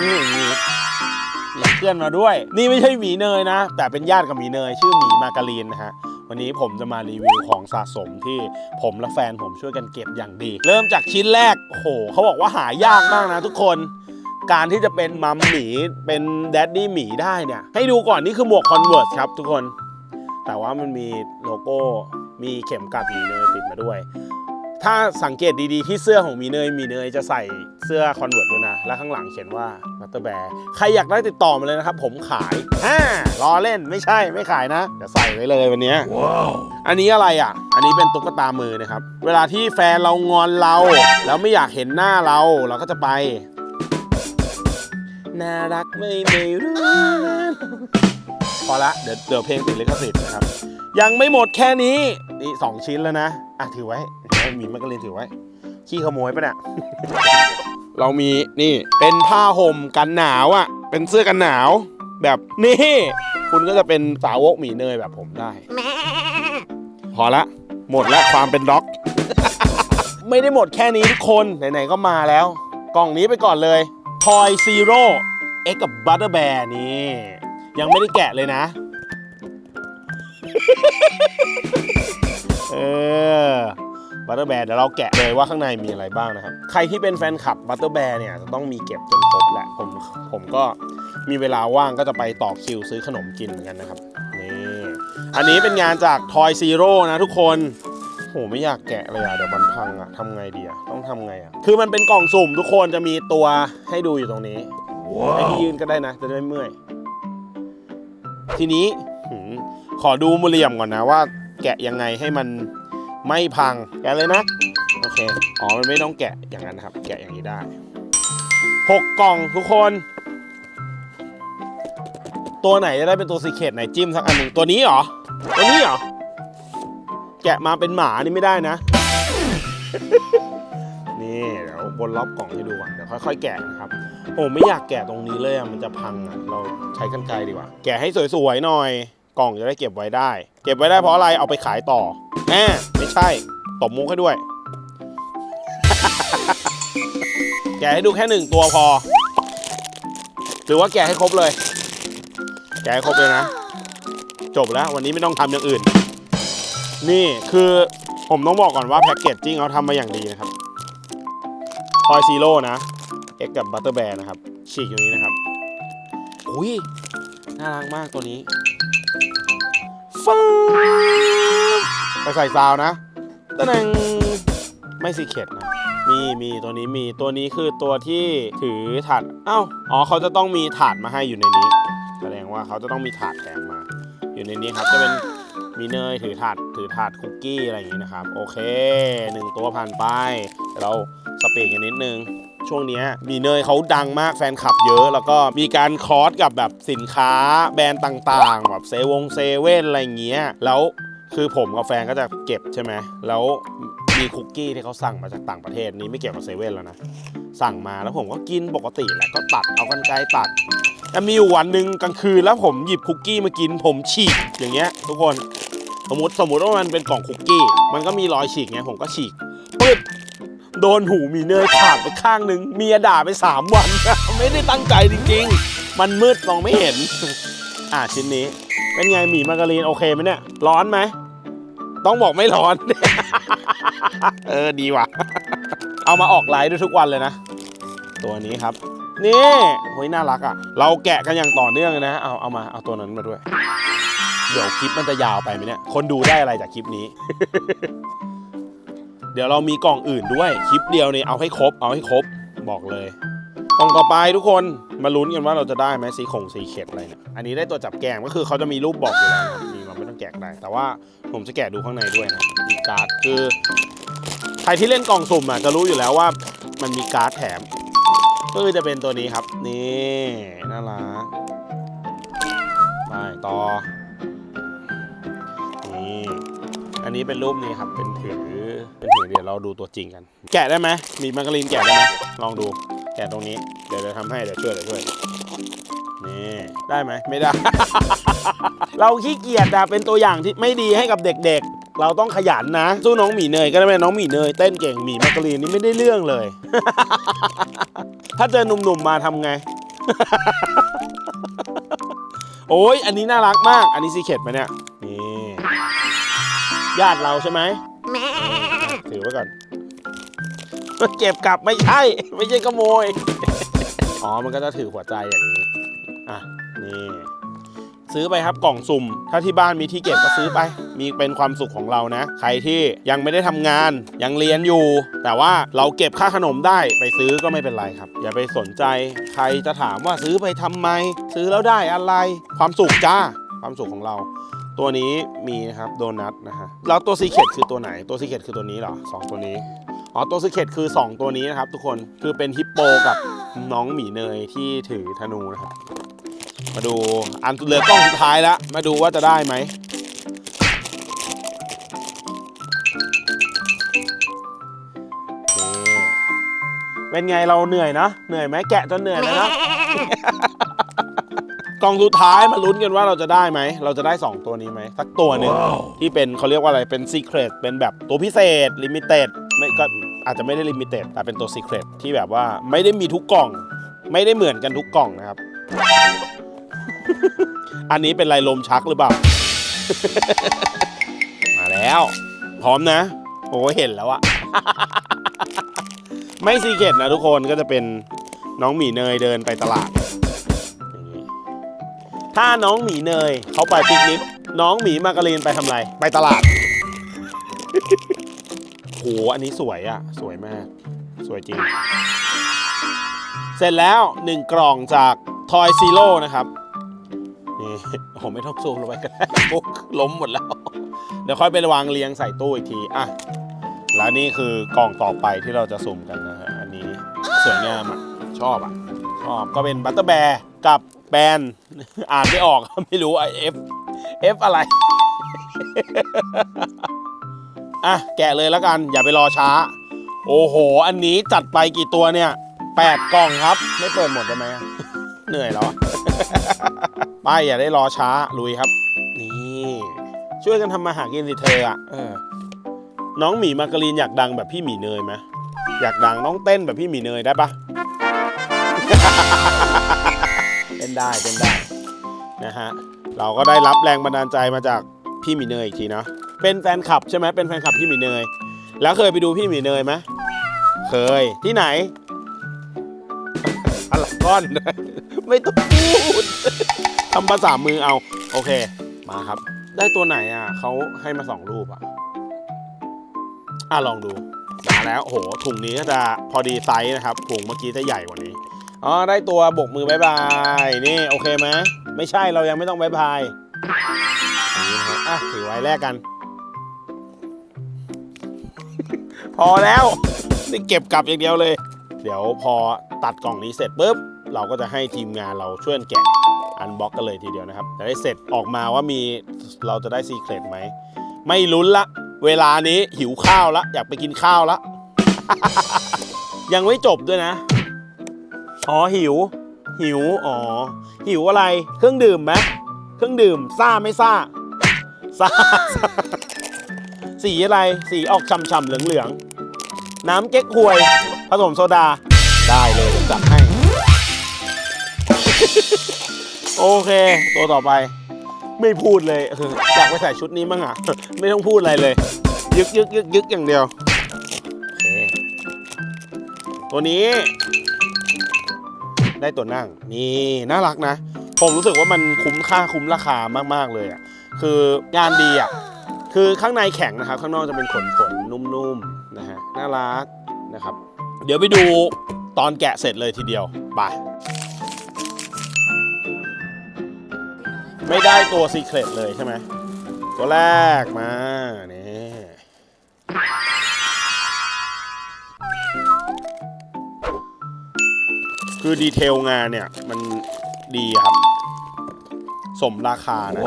นี่มีมีเพื่อนมาด้วย นี่ไม่ใช่หมีเนยนะ แต่เป็นญาติกับหมีเนย ชื่อหมีมาการีนนะฮะวันนี้ผมจะมารีวิวของสะสมที่ผมและแฟนผมช่วยกันเก็บอย่างดี เริ่มจากชิ้นแรกโอ้โหเขาบอกว่าหายากมากนะทุกคนการที่จะเป็นมัมหมีเป็นแดดดี้หมีได้เนี่ย ให้ดูก่อนนี่คือหมวกคอนเวิร์สครับทุกคน แต่ว่ามันมีโลโก้มีเข็มกลัดหมีเนยติดมาด้วย ถ้าสังเกตดีๆที่เสื้อของหมีเนยหมีเนยจะใส่เสื้อคอนเวิร์ตด้วยนะ แล้วข้างหลังเขียนว่าบัตเตอร์แบร์ใครอยากได้ติดต่อมาเลยนะครับ ผมขายฮ่ารอเล่นไม่ใช่ไม่ขายนะเดี๋ยวใส่ไว้เลยวันเนี้ยอันนี้อะไรอะ อันนี้เป็นตุ๊กตามือนะครับ เวลาที่แฟนเรางอนเรา แล้วไม่อยากเห็นหน้าเราเราก็จะไปน่ารักไม่ไม่รู้นะพอละเดี๋ยวเดี๋ยวเพลงติดลิขสิทธิ์นะครับ ยังไม่หมดแค่นี้นี่สองชิ้นแล้วนะ อะถือไว้ ให้มีมักกะลินถือไว้ ขี้ขโมยปะเนี่ย เรามีนี่เป็นผ้าห่มกันหนาวอะ เป็นเสื้อกันหนาวแบบนี่คุณก็จะเป็นสาวกหมีเนยแบบผมได้ พอละ หมดละความเป็นด็อก ไม่ได้หมดแค่นี้ทุกคน ไหนๆก็มาแล้ว กล่องนี้ไปก่อนเลย Toy Zero X กับ Butter Bear นี่ ยังไม่ได้แกะเลยนะ เออ บัตเตอร์แบร์เดี๋ยวเราแกะเลยว่าข้างในมีอะไรบ้างนะครับ ใครที่เป็นแฟนคลับบัตเตอร์แบร์เนี่ยจะต้องมีเก็บจนครบแหละผมผมก็มีเวลาว่างก็จะไปต่อคิวซื้อขนมกินเหมือนกันนะครับนี่อันนี้เป็นงานจาก Toy Zero นะทุกคนโหไม่อยากแกะเลยอะเดี๋ยวมันพังอะทำไงดีอะต้องทำไงอะคือมันเป็นกล่องสุ่มทุกคนจะมีตัวให้ดูอยู่ตรงนี้ให้พี่ยืนก็ได้นะ จะได้ไม่เมื่อย ทีนี้ขอดูมือเหลี่ยมก่อนนะว่า แกะยังไงให้มัน ไม่พังแกะเลยนะ โอเค อ๋อ มันไม่ต้องแกะอย่างนั้นนะครับ แกะอย่างนี้ได้หกกล่องทุกคน ตัวไหนจะได้เป็นตัวซีเครตไหนจิ้มสักอันหนึ่งตัวนี้เหรอ ตัวนี้เหรอ แกะมาเป็นหมานี่ไม่ได้นะ นี่เดี๋ยวบนรอบกล่องให้ดูก่อนเดี๋ยวค่อยๆ แกะนะครับ โอ้ไม่อยากแกะตรงนี้เลยอะมันจะพังอะเราใช้กันไกรดีกว่า แกะให้สวยๆหน่อย กล่องจะได้เก็บไว้ได้ เก็บไว้ได้เพราะอะไรเอาไปขายต่อแหมไม่ใช่ตบมุกให้ด้วย แกะให้ดูแค่หนึ่งตัวพอ หรือว่าแกะให้ครบเลย แกะให้ครบเลยนะ จบแล้ววันนี้ไม่ต้องทำอย่างอื่น นี่คือผมต้องบอกก่อนว่าแพ็กเกจจิ้งเขาทำมาอย่างดีนะครับทอยซีโร่นะเอ็กกับบัตเตอร์แบร์นะครับฉีกอย่างนี้นะครับ อุ้ย น่ารักมากตัวนี้ ฟ้าไปใส่ซาวนะตะนังไม่สีเข็ดนะ มีมีตัวนี้มีตัวนี้คือตัวที่ถือถาดเอ้าอ๋อเขาจะต้องมีถาดมาให้อยู่ในนี้ แสดงว่าเขาจะต้องมีถาดแถมมา อยู่ในนี้ครับจะเป็นมีเนยถือถาดถือถาดคุกกี้อะไรอย่างนี้นะครับ โอเคหนึ่งตัวผ่านไปเดี๋ยวเราสปีดกันนิดนึง ช่วงนี้มีเนยเขาดังมากแฟนคลับเยอะ แล้วก็มีการคอร์สกับแบบสินค้าแบรนด์ต่างๆ แบบเซวงเซเว่นอะไรอย่างเงี้ยแล้วคือผมกับแฟนก็จะเก็บใช่ไหมแล้วมีคุกกี้ที่เขาสั่งมาจากต่างประเทศนี้ไม่เกี่ยวกับเซเว่นแล้วนะ สั่งมาแล้วผมก็กินปกติแหละก็ตัดเอากันไกรตัดแต่มีอยู่วันหนึ่งกลางคืนแล้วผมหยิบคุกกี้มากิน ผมฉีกอย่างเงี้ย ทุกคนสมมติสมมติว่ามันเป็นกล่องคุกกี้ มันก็มีรอยฉีกเงี้ยผมก็ฉีกปึ๊บ โดนหูมีเนยขาดไปข้างหนึ่งเมียด่าไป 3 วัน ไม่ได้ตั้งใจจริงๆ มันมืดมองไม่เห็น อะชิ้นนี้ เป็นไงหมี่มาการีนโอเคไหมเนี่ย ร้อนไหม ต้องบอกไม่ร้อน เออดีว่ะ เอามาออกไลฟ์ด้วยทุกวันเลยนะ ตัวนี้ครับ นี่โอ้ยน่ารักอะ เราแกะกันอย่างต่อเนื่องเลยนะ เอาเอามาเอาตัวนั้นมาด้วย เดี๋ยวคลิปมันจะยาวไปไหมเนี่ย คนดูได้อะไรจากคลิปนี้ เดี๋ยวเรามีกล่องอื่นด้วย คลิปเดียวเนี่ยเอาให้ครบ เอาให้ครบ บอกเลยกล่องต่อไปทุกคนมาลุ้นกันว่าเราจะได้ไหมสีคงสีเข็ดอะไรเนี่ย อันนี้ได้ตัวจับแกงก็คือเขาจะมีรูปบอกอยู่แล้วมีมันไม่ต้องแกะได้ แต่ว่าผมจะแกะดูข้างในด้วยนะ มีการ์ดคือใครที่เล่นกล่องสุ่มอะจะรู้อยู่แล้วว่ามันมีการ์ดแถมก็คือจะเป็นตัวนี้ครับ นี่น่ารักไปต่อ อันนี้เป็นรูปนี้ครับ เป็นถือ เป็นถือเดี๋ยวเราดูตัวจริงกัน แกะได้ไหมมีมากรีนแกะได้ไหมลองดู แกะตรงนี้ เดี๋ยวจะทำให้เดี๋ยวช่วยเดี๋ยวช่วย นี่ได้ไหมไม่ได้ เราขี้เกียจอะเป็นตัวอย่างที่ไม่ดีให้กับเด็กๆ เราต้องขยันนะ สู้น้องหมีเนยก็ได้ไหมน้องหมีเนยเต้นเก่งหมีมากรีนนี่ไม่ได้เรื่องเลย ถ้าเจอหนุ่มๆมาทำไง โอ้ยอันนี้น่ารักมาก อันนี้ซีเคดไหมเนี่ย ญาติเราใช่ไหมถือไว้ก่อนเก็บกลับไม่ใช่ ไม่ใช่ขโมย อ๋อ มันก็จะถือหัวใจอย่างนี้ อะ นี่ ซื้อไปครับกล่องสุ่ม ถ้าที่บ้านมีที่เก็บก็ซื้อไป มีเป็นความสุขของเรานะ ใครที่ยังไม่ได้ทำงาน ยังเรียนอยู่ แต่ว่าเราเก็บค่าขนมได้ ไปซื้อก็ไม่เป็นไรครับ อย่าไปสนใจ ใครจะถามว่าซื้อไปทำไม ซื้อแล้วได้อะไร ความสุขจ้า ความสุขของเรา ตัวนี้มีนะครับโดนัทนะฮะแล้วตัวซีเคดคือตัวไหนตัวซีเคดคือตัวนี้เหรอสองตัวนี้อ๋อตัวซีเคดคือ 2 ตัวนี้นะครับ ทุกคนคือเป็นฮิปโปกับน้องหมีเนยที่ถือธนูนะครับ มาดูอันเหลือกล้องสุดท้ายแล้วมาดูว่าจะได้ไหมเป็นไงเราเหนื่อยนะเหนื่อยไหมแกะจนเหนื่อยแล้วนะ กล่องสุดท้ายมาลุ้นกันว่าเราจะได้ไหม เราจะได้ 2 ตัวนี้ไหมสักตัวหนึ่งที่เป็นเขาเรียกว่าอะไรเป็นซีเครตเป็นแบบตัวพิเศษลิมิเต็ดไม่ก็อาจจะไม่ได้ลิมิเต็ดแต่เป็นตัวซีเครตที่แบบว่าไม่ได้มีทุกกล่อง ไม่ได้เหมือนกันทุกกล่องนะครับ อันนี้เป็นไรลมชักหรือเปล่า มาแล้ว พร้อมนะ โอ้เห็นแล้วอะไม่ซีเกตนะทุกคนก็จะเป็นน้องหมีเนยเดินไปตลาดอย่างนี้ ถ้าน้องหมีเนยเขาไปปิกนิก น้องหมีมาการีนไปทำอะไรไปตลาด โหอันนี้สวยอะสวยมาก สวยจริง เสร็จแล้ว 1 กล่องจาก Toy Zero นะครับ นี่ ผมไม่ต้องซูมลงไปก็ได้ปุ๊กล้มหมดแล้ว เดี๋ยวค่อยไปวางเรียงใส่ตู้อีกที อะ แล้วนี่คือกล่องต่อไปที่เราจะสุ่มกันนะฮะ อันนี้สวยงามอะ ชอบอะ ชอบ ก็เป็นบัตเตอร์แบร์กับ แบนอ่านไม่ออกไม่รู้ไอเอฟเอฟอะไร อะ แกะเลยแล้วกัน อย่าไปรอช้า โอ้โห อันนี้จัดไปกี่ตัวเนี่ยแปดกล่องครับ ไม่เปิดหมดได้ไหมเหนื่อยแล้วอะป้ายอย่าได้รอช้าลุยครับ นี่ ช่วยกันทำมาหากินสิเธออะน้องหมีมาการีนอยากดังแบบพี่หมีเนยไหมอยากดังน้องเต้นแบบพี่หมีเนยได้ปะ ได้เต้นได้นะฮะเราก็ได้รับแรงบันดาลใจมาจากพี่หมีเนยอีกทีเนาะเป็นแฟนคลับใช่ไหมเป็นแฟนคลับพี่หมีเนย แล้วเคยไปดูพี่หมีเนยไหมเคยที่ไหนพารากอนไม่ต้องพูดทำภาษามือเอา โอเค มาครับ ได้ตัวไหนอะเขาให้มาสองรูปอะอะลองดูมาแล้วโอ้โหถุงนี้ก็จะพอดีไซส์นะครับถุงเมื่อกี้จะใหญ่กว่านี้ อ๋อได้ตัวบกมือบายบายนี่โอเคไหมไม่ใช่เรายังไม่ต้องบายบายอะถือไว้แลกกัน พอแล้วนี่เก็บกลับอย่างเดียวเลย เดี๋ยวพอตัดกล่องนี้เสร็จปุ๊บเราก็จะให้ทีมงานเราช่วยแกะอันบ็อกกันเลยทีเดียวนะครับจะได้เสร็จออกมาว่ามีเราจะได้ซีเครตไหมไม่ลุ้นละ เวลานี้หิวข้าวละ อยากไปกินข้าวละ ยังไม่จบด้วยนะ อ๋อหิว หิว อ๋อ หิวอะไร เครื่องดื่มไหมเครื่องดื่มซ่าไม่ซ่าซ่า สีอะไร สีออกช่ำๆเหลืองๆ น้ำเก๊กฮวย ผสมโซดา ได้เลยผมจัดให้ โอเค ตัวต่อไป ไม่พูดเลยอออยากไปใส่ชุดนี้มั้งอะ ไม่ต้องพูดอะไรเลย ยึกยึกยึกยึกอย่างเดียวโอเคตัวนี้ ได้ตัวนั่ง นี่น่ารักนะ ผมรู้สึกว่ามันคุ้มค่าคุ้มราคามากๆเลยอะคืองานดีอะคือข้างในแข็งนะครับข้างนอกจะเป็นขนขนนุ่มๆนะฮะน่ารักนะครับ เดี๋ยวไปดูตอนแกะเสร็จเลยทีเดียวไปไม่ได้ตัวซีเครตเลยใช่ไหมตัวแรกมานี่ คือดีเทลงานเนี่ย มันดีครับ สมราคานะ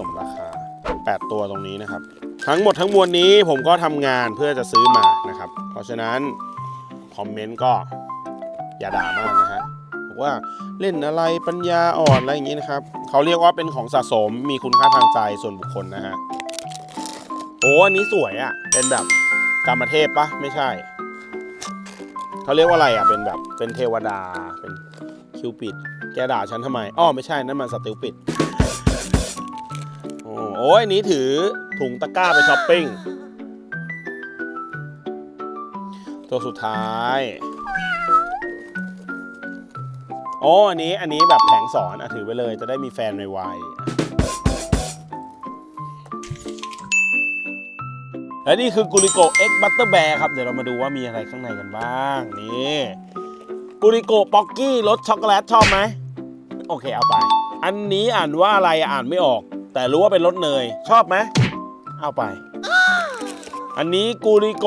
สมราคา 8 ตัวตรงนี้นะครับ ทั้งหมดทั้งมวลนี้ผมก็ทำงานเพื่อจะซื้อมานะครับ เพราะฉะนั้น คอมเมนต์ก็อย่าด่ามากนะฮะบอกว่าเล่นอะไรปัญญาอ่อนอะไรอย่างนี้นะครับ เขาเรียกว่าเป็นของสะสมมีคุณค่าทางใจส่วนบุคคลนะฮะโอ้อันนี้สวยอะ่ะ เป็นแบบกรรมเทพปะไม่ใช่ เขาเรียกว่าอะไรอะเป็นแบบเป็นเทวดาเป็นคิวปิด แกด่าฉันทำไมอ้อไม่ใช่นั่นมันสติลปิดโอ้โอ้ยอันนี้ถือถุงตะกร้าไปช้อปปิ้งตัวสุดท้ายโอ้อันนี้อันนี้แบบแผงสอนอะถือไว้เลยจะได้มีแฟนไวๆ และนี่คือกุลิโกเอ็กบัตเตอร์แบร์ครับ เดี๋ยวเรามาดูว่ามีอะไรข้างในกันบ้าง นี่กุลิโกป๊อกกี้รสช็อกโกแลตชอบไหม โอเคเอาไป อันนี้อ่านว่าอะไรอ่านไม่ออก แต่รู้ว่าเป็นรสเนย ชอบไหม เอาไป อันนี้กูริโก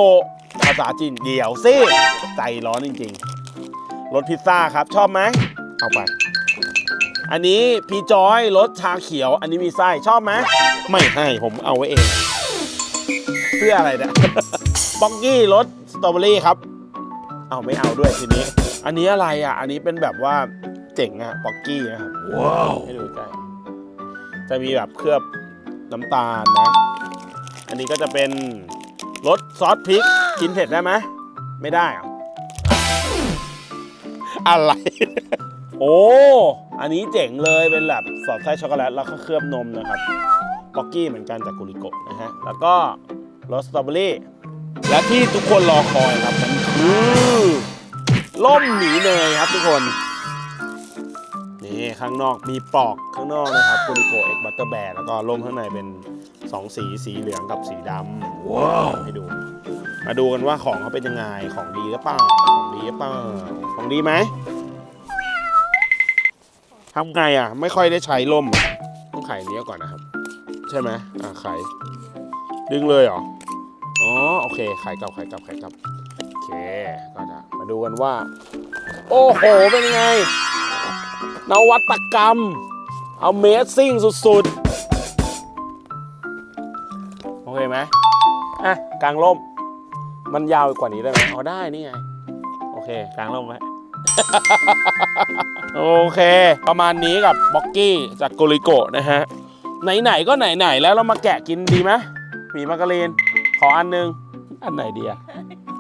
ภาษาจีนเดี๋ยวสิใจร้อนจริงๆรสพิซซ่าครับชอบไหม เอาไป อันนี้พีจอยรสชาเขียว อันนี้มีไส้ชอบไหม ไม่ให้ผมเอาไว้เอง เพื่ออะไรเนี่ยป๊อกกี้รสสตรอเบอรี่ครับ เอาไม่เอาด้วยทีนี้ อันนี้อะไรอะ อันนี้เป็นแบบว่าเจ๋งอะป๊อกกี้นะครับ ว้าว ให้ดูใกล้จะมีแบบเคลือบน้ำตาลนะ อันนี้ก็จะเป็นรสซอสพริก กินเผ็ดได้ไหมไม่ได้เหรออะไร โอ้ อันนี้เจ๋งเลยเป็นแบบสอดไส้ช็อกโกแลตแล้วก็เคลือบนมนะครับป๊อกกี้เหมือนกันจากกุริโกะนะฮะ แล้วก็ รสสตรอเบอรี่ และที่ทุกคนรอคอยครับมันคือล่มหนีเนยครับทุกคน นี่ข้างนอกมีปลอกข้างนอกนะครับกุริโกเอ็กบัตเตอร์แบร์แล้วก็ร่มข้างในเป็น2สีสีเหลืองกับสีดำว้าวให้ดู มาดูกันว่าของเขาเป็นยังไงของดีหรือเปล่าของดีหรือเปล่าของดีไหมทำไงอะ ไม่ค่อยได้ใช้ร่มอะต้องไขอันนี้ก่อนนะครับ ใช่ไหมอะไข ดึงเลยเหรอ อ๋อโอเคไขกลับไขกลับไขกลับโอเคก็จะมาดูกันว่า โอ้โหเป็นยังไง นวัตกรรม Amazing สุดๆ โอเคไหมอะกลางร่ม มันยาวกว่านี้ได้ไหมอ๋อได้นี่ไง โอเคกลางร่มไว้โอเค ประมาณนี้กับบ็อกกี้จากโกริโกะนะฮะ ไหน ๆ ก็ไหน ๆ แล้วเรามาแกะกินดีไหมหมีมาการีน ขออันนึง อันไหนดีอะ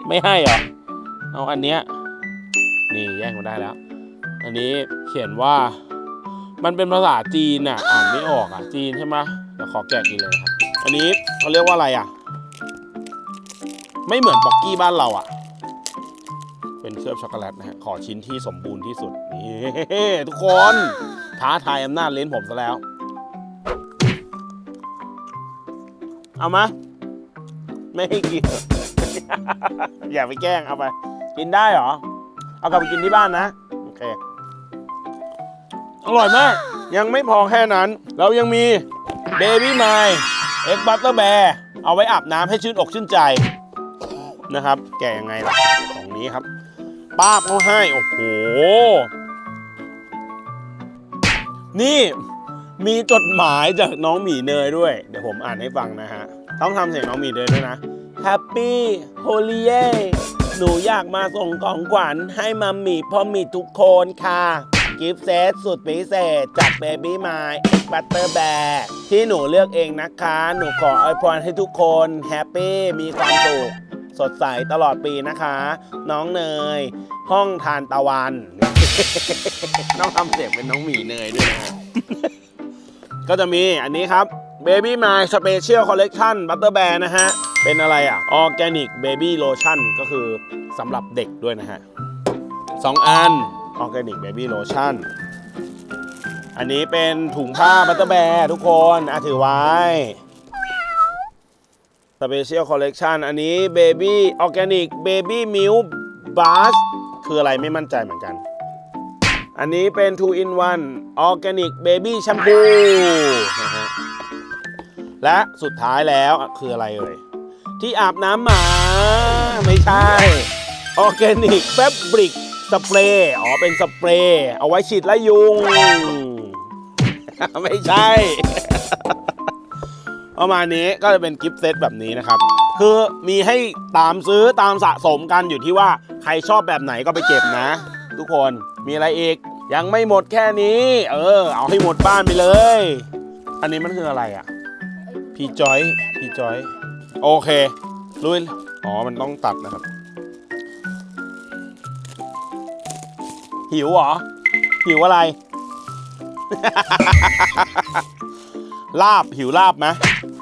ไม่ให้เหรอ เอาอันเนี้ย นี่แย่งมาได้แล้ว อันนี้เขียนว่า มันเป็นภาษาจีนอะอ่านไม่ออกอะจีนใช่ไหมเดี๋ยวขอแกะกินเลยครับ อันนี้เขาเรียกว่าอะไรอะไม่เหมือนป๊อกกี้บ้านเราอะเป็นเคลือบช็อกโกแลตนะฮะ ขอชิ้นที่สมบูรณ์ที่สุด นี่ทุกคน ท้าทายอำนาจเลนผมซะแล้ว เอามา ไม่ให้กิน อย่าไปแกล้งเอาไป กินได้เหรอ เอากลับไปกินที่บ้านนะ โอเค อร่อยมาก ยังไม่พอแค่นั้น เรายังมีเบบี้ไมล์เอ็กบัตเตอร์แบร์เอาไว้อาบน้ำให้ชื่นอกชื่นใจนะครับ แกยังไงล่ะของนี้ครับ ป้าบเขาให้ โอ้โห นี่มีจดหมายจากน้องหมีเนยด้วย เดี๋ยวผมอ่านให้ฟังนะฮะ ต้องทำเสียงน้องหมีเนยด้วยนะ Happy Holiday หนูอยากมาส่งของขวัญให้มัมมี่พ่อหมีทุกคนค่ะ กิฟต์เซตสุดพิเศษจาก Baby m y X Butter Bear ที่หนูเลือกเองนะคะ หนูขออวยพรให้ทุกคนแฮปปี้มีความสุขสดใสตลอดปีนะคะ น้องเนย ห้องทานตะวันต้องทำเสียงเป็นน้องหมีเนยด้วยนะฮะก็จะมีอันนี้ครับ Baby My Special Collection Butter Bear นะฮะ เป็นอะไรอะออแกนิกเบบี้โลชั่นก็คือสำหรับเด็กด้วยนะฮะสองอันออแกนิกเบบี้โลชั่นอันนี้เป็นถุงผ้าบัตเตอร์แบร์ทุกคนอะถือไว้สเปเชียลคอลเลกชันอันนี้เบบี้ออร์แกนิกเบบี้มิลบัสคืออะไรไม่มั่นใจเหมือนกัน อันนี้เป็น 2 in 1 Organic Baby Shampoo นะฮะ และสุดท้ายแล้วคืออะไรเอ่ยที่อาบน้ำหมาไม่ใช่ Organic Fabric Spray อ๋อเป็นสเปรย์เอาไว้ฉีดไล่ยุง ไม่ใช่ประมาณนี้ก็จะเป็นกิฟต์เซตแบบนี้นะครับ คือมีให้ตามซื้อตามสะสมกันอยู่ที่ว่าใครชอบแบบไหนก็ไปเก็บนะ ทุกคนมีอะไรอีก ยังไม่หมดแค่นี้ เออ เอาให้หมดบ้านไปเลย อันนี้มันคืออะไรอะ พีจอยพีจอย โอเคลุยอ๋อ มันต้องตัดนะครับ หิวเหรอ หิวอะไร ลาบหิวลาบไหม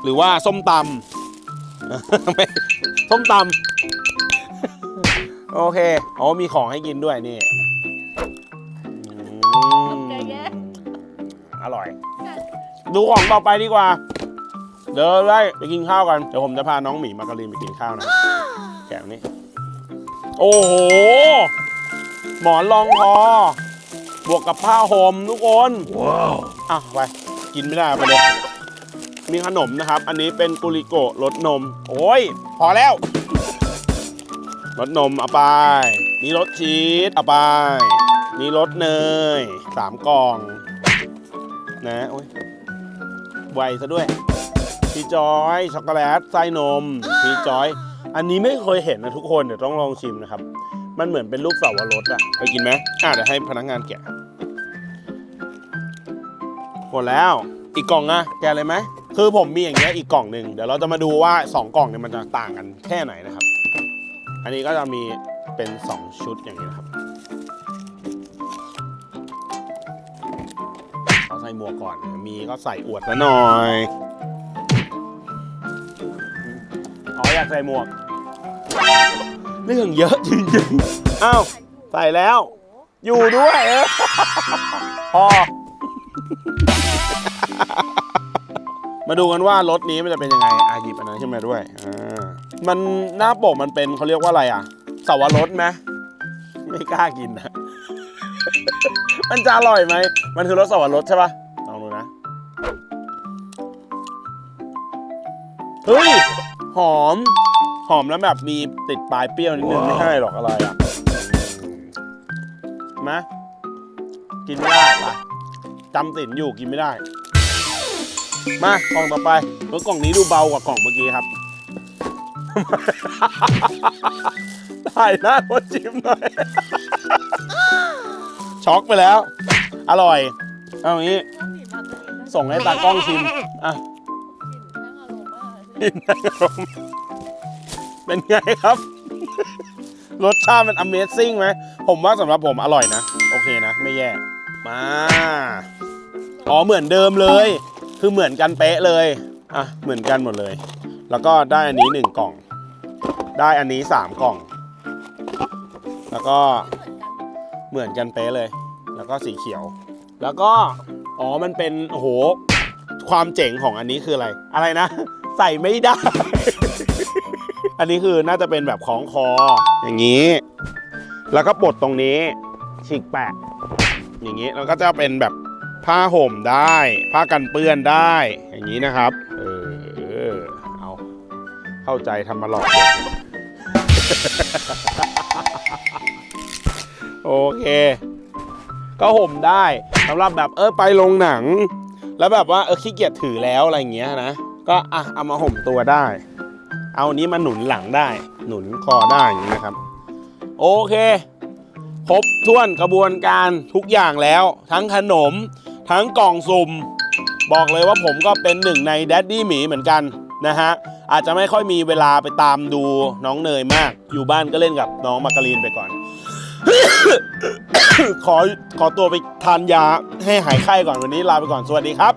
หรือว่าส้มตำไม่ส้มตำโอเค อ๋อ มีของให้กินด้วยนี่อืมเยอะแยะอร่อย ดูของต่อไปดีกว่า เดี๋ยวเราได้ไปกินข้าวกัน เดี๋ยวผมจะพาน้องหมีมาการีนไปกินข้าวนะ แกะนี่โอ้โห หมอนรองคอบวกกับผ้าห่มทุกคน ว้าว อะไป กินไม่ได้เอาไปเลย มีขนมนะครับ อันนี้เป็นกุลิโกะรสนม โอ้ย พอแล้ว รสนมเอาไป นี่รสชีสเอาไป นี่รสเนยสามกล่อง นะ โอ้ยไวซะด้วย พี่จอยช็อกโกแลตไส้นมพี่จอย อันนี้ไม่เคยเห็นนะทุกคนเดี๋ยวต้องลองชิมนะครับ มันเหมือนเป็นรูปเสาวรสอะไปกินไหมอะเดี๋ยวให้พนักงานแกะหมดแล้วอีกกล่องอะแกะเลยไหมคือผมมีอย่างเงี้ยอีกกล่องหนึ่งเดี๋ยวเราจะมาดูว่า 2 กล่องเนี่ยมันจะต่างกันแค่ไหนนะครับ อันนี้ก็จะมีเป็น 2 ชุดอย่างนี้นะครับเอาใส่หมวกก่อน มีก็ใส่อวดซะหน่อย อยากใส่หมวก เรื่องเยอะจริงๆอ้าวใส่แล้ว อยู่ด้วยเออพอ มาดูกันว่ารถนี้มันจะเป็นยังไงอาหยิบอันนั้นขึ้นมาด้วยอ่ามันหน้าปกมันเป็นเขาเรียกว่าอะไรอะสวรสไหมไม่กล้ากินนะ มันจะอร่อยไหม มันคือรสสวรสใช่ปะ หอม หอมแล้วแบบมีติดปลายเปรี้ยวนิดนึงไม่ใช่หรอกอะไรอะมากินไม่ได้ปะจำสินอยู่กินไม่ได้ มากล่องต่อไปเมื่อกล่องนี้ดูเบากว่ากล่องเมื่อกี้ครับถ่ายหน้าคนชิมหน่อย ช็อกไปแล้ว อร่อย เอาอย่างนี้ต้องมีมันเลยนะส่งให้ตากล้องชิม อะินแป้งอารมเป็นไงครับ รสชาติมัน Amazing ไหม ผมว่าสำหรับผมอร่อยนะ โอเคนะ ไม่แย่ มา อ๋อ เหมือนเดิมเลย คือเหมือนกันเป๊ะเลย อะ เหมือนกันหมดเลย แล้วก็ได้อันนี้หนึ่งกล่อง ได้อันนี้สามกล่อง แล้วก็เหมือนกันเป๊ะเลย แล้วก็สีเขียว แล้วก็ อ๋อ มันเป็น โอ้โห ความเจ๋งของอันนี้คืออะไร อะไรนะ ใส่ไม่ได้ อันนี้คือน่าจะเป็นแบบคล้องคอ อย่างนี้ แล้วก็ปลดตรงนี้ฉีกแปะ อย่างนี้แล้วก็จะเป็นแบบผ้าห่มได้ ผ้ากันเปื้อนได้ อย่างนี้นะครับ เออ เอาเข้าใจทำมาหลอก โอเค ก็ห่มได้สำหรับแบบเออไปโรงหนัง แล้วแบบว่าเออขี้เกียจถือแล้วอะไรอย่างเงี้ยนะ ก็อะเอามาห่มตัวได้ เอานี้มาหนุนหลังได้ หนุนคอได้อย่างนี้นะครับ โอเค ครบถ้วนกระบวนการทุกอย่างแล้ว ทั้งขนม ทั้งกล่องสุ่ม บอกเลยว่าผมก็เป็นหนึ่งในแดดดี้หมีเหมือนกันนะฮะ อาจจะไม่ค่อยมีเวลาไปตามดูน้องเนยมาก อยู่บ้านก็เล่นกับน้องมาการีนไปก่อน ขอขอตัวไปทานยาให้หายไข้ก่อนวันนี้ลาไปก่อนสวัสดีครับ